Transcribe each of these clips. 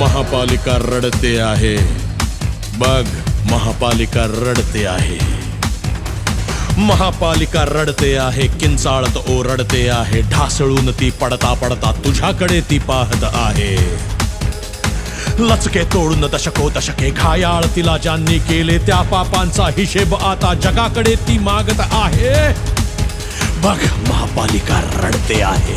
महापालिका रडते आहे. बघ महापालिका रडते आहे. महापालिका रडते आहे किंचाळत ओरडते आहे ढासळून ती पडता पडता तुझ्याकडे ती पाहत आहे. लचके तोडून दशको दशके घायाळ तिला ज्यांनी केले त्या पापांचा हिशेब आता जगाकडे ती मागत आहे. बघ महापालिका रडते आहे.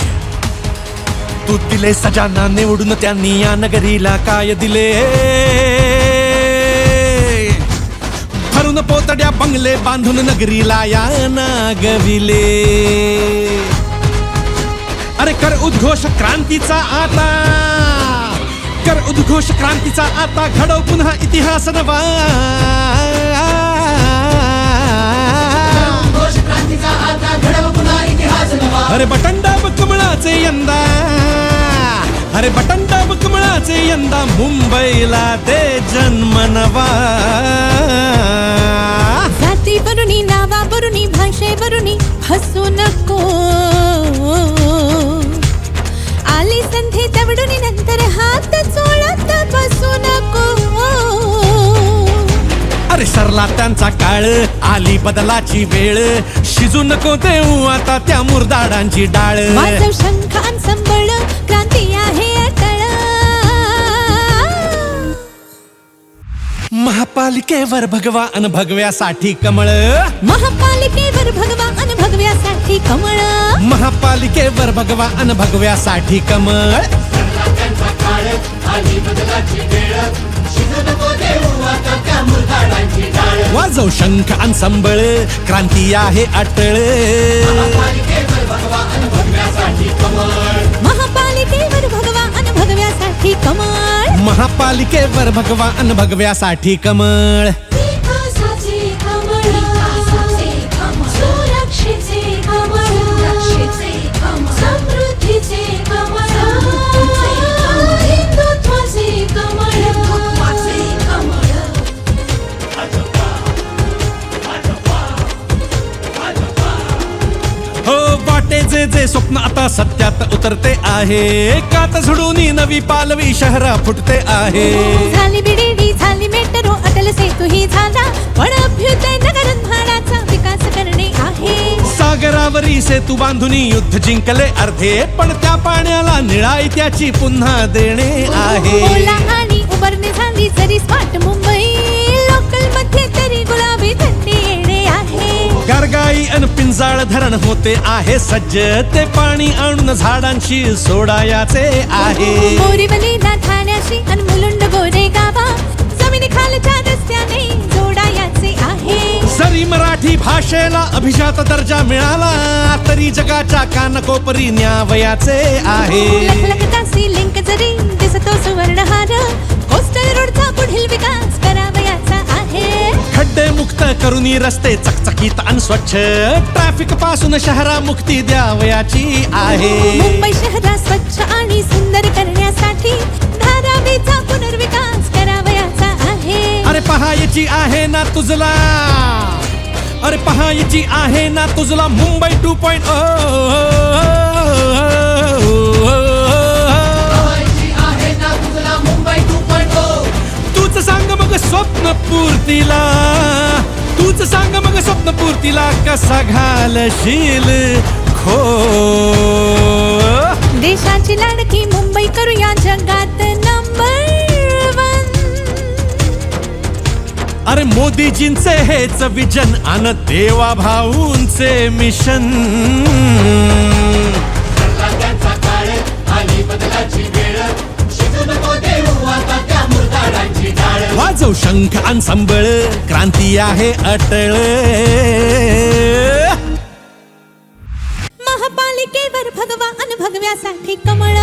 तू दिले सजांना निवडून त्यांनी या नगरीला काय दिले? भरून पोतड्या बंगले बांधून नगरीला या नागविले. अरे कर उद्घोष क्रांतीचा आता. कर उद्घोष क्रांतीचा आता. घडव पुन्हा इतिहास नवा. अरे बटंडाब कमळाचे यंदा मुंबईला दे जन्म नवा जाती वरुणी नावा वरुणी भाषे वरुणी हसू नको. आली संधी तेवढुनी नंतर हात चोळत बसू नको. अरे सरला त्यांचा काळ आली बदलाची वेळ. शिजू नको देऊ आता त्या मुरदाडांची डाळ. शंखान संबळ क्रांती महापालिकेवर भगवा अन भगव्यासाठी कमळ. महापालिकेवर भगवान भगव्यासाठी कमळ. महापालिकेवर भगवा अन भगव्यासाठी कमळ. वाजव शंख अन संबळ क्रांती आहे अटळ. महापालिकेवर भगवा अन भगव्यासाठी कमळ. विकासाचे कमळ. सुरक्षेचे कमळ. कमळ. हो वाटे जे जे स्वप्न आता सत्यात उतरते आहे. कात झुडून नवी पालवी शहरा फुटते आहे. झाली बिडेडी झाली मेट्रो अटल सेतू ही झाला. पण अभ्युदय नगर म्हाडाचा विकास करणे आहे. सागरावरी सेतू बांधुनी युद्ध जिंकले अर्धे. पण त्या पाण्याला निळाई त्याची पुन्हा देणे आहे. ओला आणि उबरणे झाली जरी स्मार्ट मुंबई. धरण होते आहे सज्ज. ते पाणी आणून झाडांशी सोडायाचे आहे. बोरीवलीला ठाण्याशी अन मुलुंड गोरे गावा. जमिनी खालच्या रस्त्याने जोडायाचे आहे. जरी मराठी भाषेला अभिजात दर्जा मिळाला. तरी जगाच्या कानकोपरी न्यावयाचे आहे. लखलखताची लिंक जरी दिसतो सुवर्णहार. कोस्टल रोडचा पुढील विकास मुक्त करुनी रस्ते चकचकीत आणि स्वच्छ. ट्रॅफिकपासून शहरा मुक्ती द्यावयाची आहे. मुंबई शहरा स्वच्छ आणि सुंदर करण्यासाठी धारावीचा पुनर्विकास करावयाचा आहे. अरे पहायची आहे ना तुझला. अरे पहायची आहे ना तुझला मुंबई टू पॉइंट व्हायची आहे ना तुझला मुंबई टू पॉइंट तूच सांग मग स्वप्न पूर्तीला. तूच सांग मग स्वप्न पूर्तीला कसा घालशील? खो. देशाची लाडकी मुंबई करूया जगात नंबर वन अरे मोदीजींचे हेच विजन अन देवा भाऊंचे मिशन. आली बदलाची वेळ. शिजू नको देऊ आता शंख अन संबळ क्रांती आहे अटळ. महापालिकेवर भगवान भगव्यासाठी कमळ.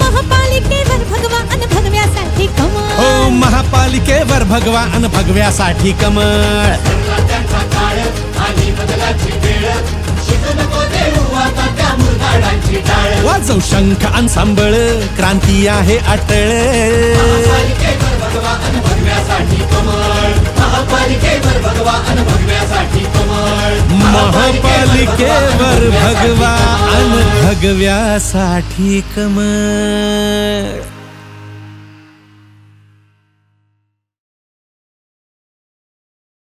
महापालिकेवर भगवान भगव्यासाठी कमळ. हो महापालिकेवर भगवान भगव्यासाठी कमळ. वाजव शंख अन संबळ क्रांती आहे अटळ. महापालिकेवर कमळ.